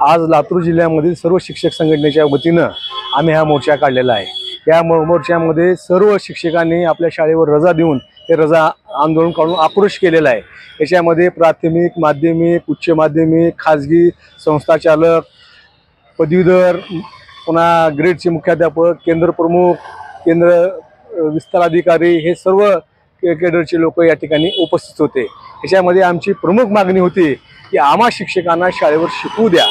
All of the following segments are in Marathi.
आज लातूर जिल्ह्यामधील सर्व शिक्षक संघटनेच्या वतीनं आम्ही हा मोर्चा काढलेला आहे. या मो मोर्चामध्ये सर्व शिक्षकांनी आपल्या शाळेवर रजा देऊन हे रजा आंदोलन काढून आक्रोश केलेला आहे. याच्यामध्ये प्राथमिक माध्यमिक उच्च माध्यमिक खाजगी संस्थाचालक पदवीधर पुन्हा ग्रेडचे मुख्याध्यापक केंद्र प्रमुख केंद्र विस्ताराधिकारी हे सर्व के- केडरचे लोक या ठिकाणी उपस्थित होते. याच्यामध्ये आमची प्रमुख मागणी होती की आम्हा शिक्षकांना शाळेवर शिकवू द्या.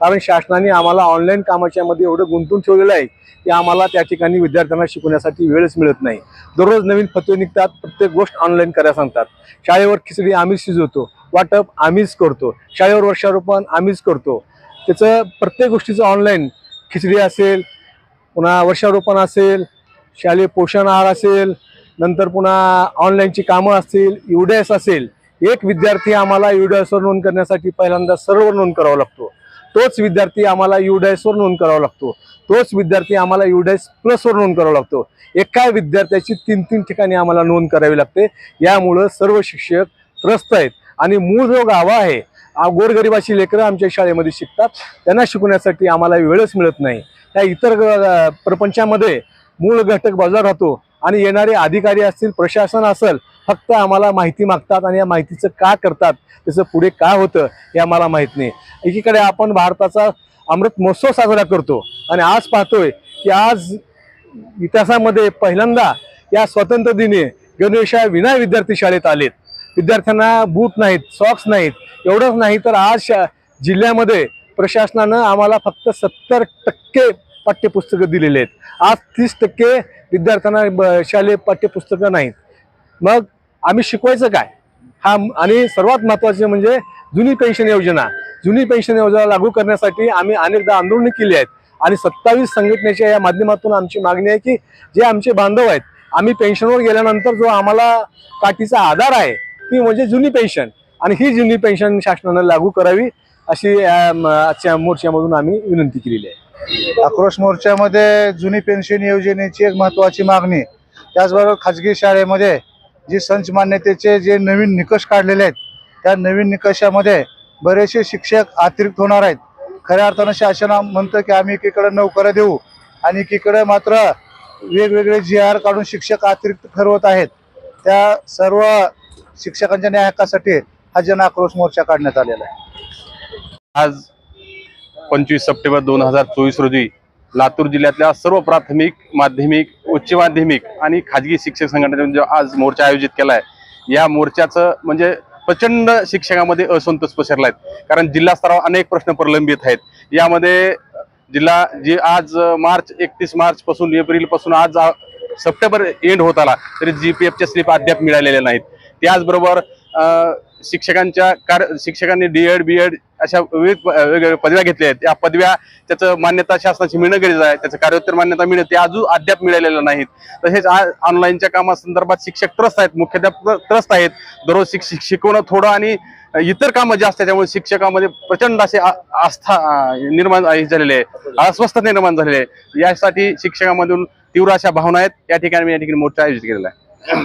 कारण शासनाने आम्हाला ऑनलाईन कामाच्यामध्ये एवढं गुंतून ठेवलेलं आहे की आम्हाला त्या ठिकाणी विद्यार्थ्यांना शिकवण्यासाठी वेळच मिळत नाही. दररोज नवीन फतवे निघतात प्रत्येक गोष्ट ऑनलाईन करायला सांगतात. शाळेवर खिचडी आम्हीच शिजवतो वाटप आम्हीच करतो शाळेवर वर्षारोपण आम्हीच करतो. त्याचं प्रत्येक गोष्टीचं ऑनलाईन खिचडी असेल पुन्हा वर्षारोपण असेल शालेय पोषण आहार असेल नंतर पुन्हा ऑनलाईनची कामं असतील युडेस असेल. एक विद्यार्थी आम्हाला युडायसवर नोंद करण्यासाठी पहिल्यांदा सर्व नोंद करावा लागतो. तोच विद्यार्थी आम्हाला युडायसवर नोंद करावा लागतो. तोच विद्यार्थी आम्हाला युडायस प्लसवर नोंद करावा लागतो. एका विद्यार्थ्याची तीन तीन ठिकाणी आम्हाला नोंद करावी लागते. यामुळं सर्व शिक्षक त्रस्त आहेत. आणि मूळ जो गावा आहे गोरगरिबाची लेकरं आमच्या शाळेमध्ये शिकतात. त्यांना शिकवण्यासाठी आम्हाला वेळच मिळत नाही. त्या इतर प्रपंचामध्ये मूळ घटक बाजूला राहतो. आणि येणारे अधिकारी असतील प्रशासन असेल फक्त आम्हाला माहिती मागतात आणि या माहितीचं का करतात त्याचं पुढे का होतं हे आम्हाला माहीत नाही. एकीकडे आपण भारताचा अमृत महोत्सव साजरा करतो आणि आज पाहतोय की आज इतिहासामध्ये पहिल्यांदा या स्वातंत्र्य दिने गणवेशा विना विद्यार्थी शाळेत आलेत. विद्यार्थ्यांना बूट नाहीत सॉक्स नाहीत एवढंच नाही तर आज शा जिल्ह्यामध्ये प्रशासनानं आम्हाला फक्त सत्तर टक्के पाठ्यपुस्तकं दिलेले आहेत. आज तीस टक्के विद्यार्थ्यांना ब- शालेय पाठ्यपुस्तकं नाहीत. मग आम्ही शिकवायचं काय? हा आणि सर्वात महत्त्वाचे म्हणजे जुनी पेन्शन योजना. जुनी पेन्शन योजना लागू करण्यासाठी आम्ही अनेकदा आंदोलनं केली आहेत. आणि सत्तावीस संघटनेच्या या माध्यमातून आमची मागणी आहे की जे आमचे बांधव आहेत आम्ही पेन्शनवर गेल्यानंतर जो आम्हाला काठीचा आधार आहे ती म्हणजे जुनी पेन्शन. आणि ही जुनी पेन्शन शासनानं लागू करावी अशी आजच्या मोर्चामधून आम्ही विनंती केलेली आहे. आक्रोश मोर्चामध्ये जुनी पेन्शन योजनेची एक महत्वाची मागणी. त्याचबरोबर खाजगी शाळेमध्ये जी संच मान्यतेचे जे नवीन निकष काढलेले आहेत त्या नवीन निकषामध्ये बरेचसे शिक्षक अतिरिक्त होणार आहेत. खऱ्या अर्थानं शासन म्हणतं की आम्ही एकीकडे नोकऱ्या देऊ आणि एकीकडे मात्र वेगवेगळे जी आर काढून शिक्षक अतिरिक्त ठरवत आहेत. त्या सर्व शिक्षकांच्या न्याय हक्कासाठी हा जन आक्रोश मोर्चा काढण्यात आलेला आहे. आज पंचवीस सप्टेंबर दोन हजार चोवीस रोजी लातूर जिल्ह्यातल्या सर्व प्राथमिक माध्यमिक उच्च माध्यमिक आणि खाजगी शिक्षक संघटनेने जो आज मोर्चा आयोजित केला आहे या मोर्चाचं म्हणजे प्रचंड शिक्षकामध्ये असंतोष पसरला आहे कारण जिल्हा स्तरावर अनेक प्रश्न प्रलंबित आहेत. यामध्ये जिल्हा जे आज मार्च एकतीस मार्च पासून एप्रिलपासून आज सप्टेंबर एंड होत आला तरी जी पी एफच्या स्लिप अद्याप मिळालेल्या नाहीत. त्याचबरोबर शिक्षकांच्या कार शिक्षकांनी डी एड बी एड अशा विविध वेगवेगळ्या पदव्या घेतल्या आहेत. या पदव्या त्याचं मान्यता शासनाची मिळणं गरजेचं आहे. त्याचं कार्योत्तर मान्यता मिळणं ते अजून अद्याप मिळालेलं नाहीत. तसेच आज ऑनलाईनच्या कामासंदर्भात शिक्षक त्रस्त आहेत. मुख्याध्यापक त्रस्त आहेत. दररोज शिक्षक शिकवणं थोडं आणि इतर कामं जास्त त्यामुळे शिक्षकामध्ये प्रचंड असे आस्था निर्माण हे झालेले आहे. अस्वस्थता निर्माण झालेली आहे. यासाठी शिक्षकामधून तीव्र अशा भावना आहेत. या ठिकाणी मी या ठिकाणी मोर्चा आयोजित केलेला आहे.